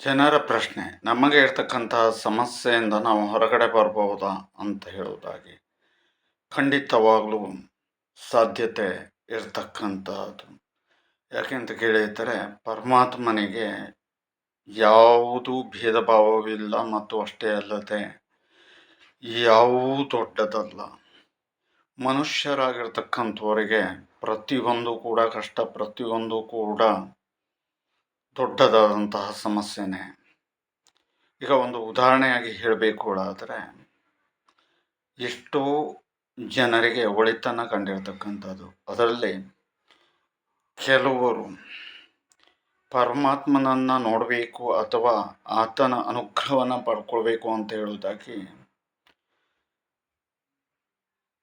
ಜನರ ಪ್ರಶ್ನೆ, ನಮಗೆ ಇರ್ತಕ್ಕಂತಹ ಸಮಸ್ಯೆಯಿಂದ ನಾವು ಹೊರಗಡೆ ಬರ್ಬೋದಾ ಅಂತ ಹೇಳುವುದಾಗಿ. ಖಂಡಿತವಾಗಲೂ ಸಾಧ್ಯತೆ ಇರ್ತಕ್ಕಂಥದ್ದು. ಯಾಕೆಂತ ಕೇಳಿದರೆ, ಪರಮಾತ್ಮನಿಗೆ ಯಾವುದೂ ಭೇದ ಭಾವವಿಲ್ಲ ಮತ್ತು ಅಷ್ಟೇ ಅಲ್ಲದೆ ಯಾವೂ ದೊಡ್ಡದಲ್ಲ. ಮನುಷ್ಯರಾಗಿರ್ತಕ್ಕಂಥವರಿಗೆ ಪ್ರತಿಯೊಂದು ಕೂಡ ಕಷ್ಟ, ಪ್ರತಿಯೊಂದು ಕೂಡ ದೊಡ್ಡದಾದಂತಹ ಸಮಸ್ಯೆನೇ. ಈಗ ಒಂದು ಉದಾಹರಣೆಯಾಗಿ ಹೇಳಬೇಕು ಆದರೆ ಎಷ್ಟೋ ಜನರಿಗೆ ಒಳಿತನ್ನು ಕಂಡಿರ್ತಕ್ಕಂಥದ್ದು. ಅದರಲ್ಲಿ ಕೆಲವರು ಪರಮಾತ್ಮನನ್ನು ನೋಡಬೇಕು ಅಥವಾ ಆತನ ಅನುಗ್ರಹವನ್ನು ಪಡ್ಕೊಳ್ಬೇಕು ಅಂತ ಹೇಳೋದಾಗಿ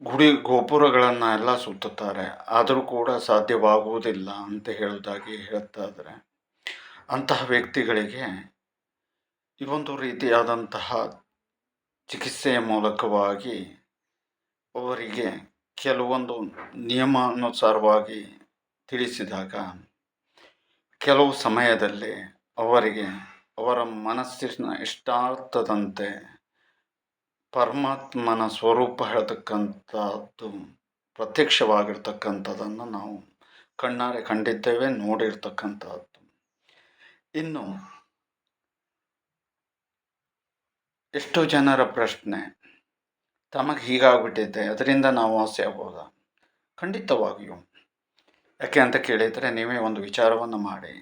ಗುಡಿ ಗೋಪುರಗಳನ್ನು ಎಲ್ಲ ಸುತ್ತುತ್ತಾರೆ. ಆದರೂ ಕೂಡ ಸಾಧ್ಯವಾಗುವುದಿಲ್ಲ ಅಂತ ಹೇಳೋದಾಗಿ ಹೇಳ್ತಾ ಇದ್ದಾರೆ ಅಂತಹ ವ್ಯಕ್ತಿಗಳಿಗೆ ಈ ಒಂದು ರೀತಿಯಾದಂತಹ ಚಿಕಿತ್ಸೆಯ ಮೂಲಕವಾಗಿ ಅವರಿಗೆ ಕೆಲವೊಂದು ನಿಯಮಾನುಸಾರವಾಗಿ ತಿಳಿಸಿದಾಗ ಕೆಲವು ಸಮಯದಲ್ಲಿ ಅವರಿಗೆ ಅವರ ಮನಸ್ಸಿನ ಇಷ್ಟಾರ್ಥದಂತೆ ಪರಮಾತ್ಮನ ಸ್ವರೂಪ ಹೇಳ್ತಕ್ಕಂಥದ್ದು ಪ್ರತ್ಯಕ್ಷವಾಗಿರ್ತಕ್ಕಂಥದ್ದನ್ನು ನಾವು ಕಣ್ಣಾರೆ ಕಂಡಿದ್ದೇವೆ, ನೋಡಿರ್ತಕ್ಕಂಥದ್ದು. ಇನ್ನು ಎಷ್ಟೋ ಜನರ ಪ್ರಶ್ನೆ ತಮಗೆ ಹೀಗಾಗ್ಬಿಟ್ಟಿದೆ, ಅದರಿಂದ ನಾವು ಆಗ್ಬೋದಾ? ಖಂಡಿತವಾಗಿಯೂ. ಯಾಕೆ ಅಂತ ಕೇಳಿದರೆ ನೀವೇ ಒಂದು ವಿಚಾರವನ್ನು ಮಾಡಿ.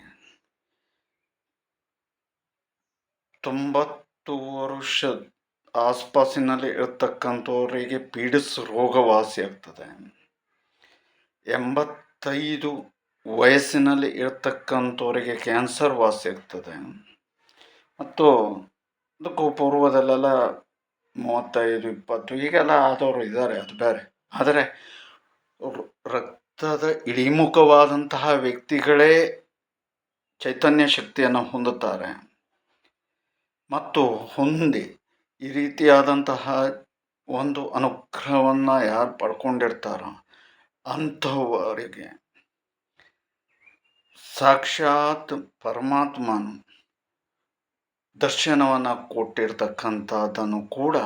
ತೊಂಬತ್ತು ವರ್ಷ ಆಸ್ಪಾಸಿನಲ್ಲಿ ಇರ್ತಕ್ಕಂಥವರಿಗೆ ಪೀಡಿಸ್ ರೋಗ ವಾಸಿ ಆಗ್ತದೆ. ಎಂಬತ್ತೈದು ವಯಸ್ಸಿನಲ್ಲಿ ಇರತಕ್ಕಂಥವರಿಗೆ ಕ್ಯಾನ್ಸರ್ ವಾಸಿ ಆಗ್ತದೆ. ಮತ್ತು ಅದಕ್ಕೂ ಪೂರ್ವದಲ್ಲೆಲ್ಲ ಮೂವತ್ತೈದು, ಇಪ್ಪತ್ತು ಈಗೆಲ್ಲ ಆದವರು ಇದ್ದಾರೆ, ಅದು ಬೇರೆ. ಆದರೆ ರಕ್ತದ ಇಳಿಮುಖವಾದಂತಹ ವ್ಯಕ್ತಿಗಳೇ ಚೈತನ್ಯ ಶಕ್ತಿಯನ್ನು ಹೊಂದುತ್ತಾರೆ. ಮತ್ತು ಹೊಂದಿ ಈ ರೀತಿಯಾದಂತಹ ಒಂದು ಅನುಗ್ರಹವನ್ನು ಯಾರು ಪಡ್ಕೊಂಡಿರ್ತಾರೋ ಅಂಥವರಿಗೆ ಸಾಕ್ಷಾತ್ ಪರಮಾತ್ಮನು ದರ್ಶನವನ್ನು ಕೊಟ್ಟಿರ್ತಕ್ಕಂಥದ್ದನ್ನು ಕೂಡ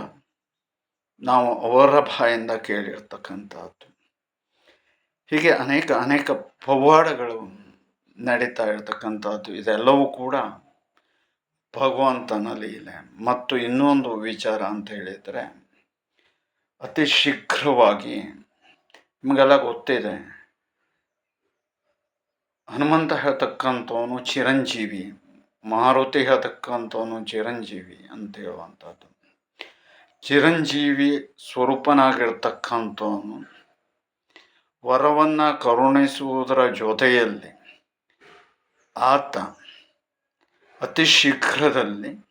ನಾವು ಅವರ ಬಾಯಿಂದ ಕೇಳಿರ್ತಕ್ಕಂಥದ್ದು. ಹೀಗೆ ಅನೇಕ ಅನೇಕ ಪವಾಡಗಳು ನಡೀತಾ ಇರತಕ್ಕಂಥದ್ದು. ಇದೆಲ್ಲವೂ ಕೂಡ ಭಗವಂತನ ಲೀಲೆ. ಮತ್ತು ಇನ್ನೊಂದು ವಿಚಾರ ಅಂತ ಹೇಳಿದರೆ, ಅತಿ ಶೀಘ್ರವಾಗಿ ನಿಮಗೆಲ್ಲ ಗೊತ್ತಿದೆ. ಹನುಮಂತ ಹೇಳ್ತಕ್ಕಂಥವನು ಚಿರಂಜೀವಿ, ಮಾರುತಿ ಹೇಳ್ತಕ್ಕಂಥವನು ಚಿರಂಜೀವಿ ಅಂತ ಹೇಳುವಂಥದ್ದು. ಚಿರಂಜೀವಿ ಸ್ವರೂಪನಾಗಿರ್ತಕ್ಕಂಥವನು ವರವನ್ನು ಕರುಣಿಸುವುದರ ಜೊತೆಯಲ್ಲಿ ಆತ ಅತಿ ಶೀಘ್ರದಲ್ಲಿ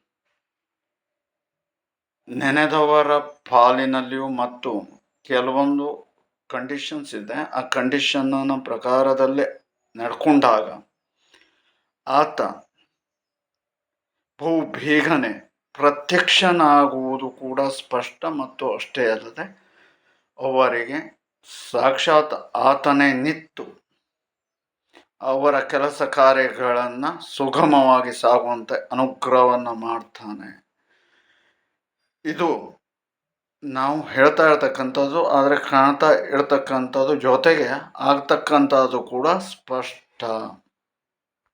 ನೆನೆದವರ ಪಾಲಿನಲ್ಲಿಯೂ ಮತ್ತು ಕೆಲವೊಂದು ಕಂಡೀಷನ್ಸ್ ಇದೆ. ಆ ಕಂಡೀಷನ್ನ ಪ್ರಕಾರದಲ್ಲೇ ನಡ್ಕೊಂಡಾಗ ಆತ ಬಹು ಬೇಗನೆ ಪ್ರತ್ಯಕ್ಷನಾಗುವುದು ಕೂಡ ಸ್ಪಷ್ಟ ಮತ್ತು ಅಷ್ಟೇ ಅಲ್ಲದೆ ಅವರಿಗೆ ಸಾಕ್ಷಾತ್ ಆತನೇ ನಿತ್ತು ಅವರ ಕೆಲಸ ಕಾರ್ಯಗಳನ್ನು ಸುಗಮವಾಗಿ ಸಾಗುವಂತೆ ಅನುಗ್ರಹವನ್ನು ಮಾಡ್ತಾನೆ. ಇದು ನಾವು ಹೇಳ್ತಾ ಇರ್ತಕ್ಕಂಥದ್ದು ಆದರೆ ಕಾಣ್ತಾ ಇರ್ತಕ್ಕಂಥದ್ದು ಜೊತೆಗೆ ಆಗ್ತಕ್ಕಂಥದ್ದು ಕೂಡ ಸ್ಪಷ್ಟ.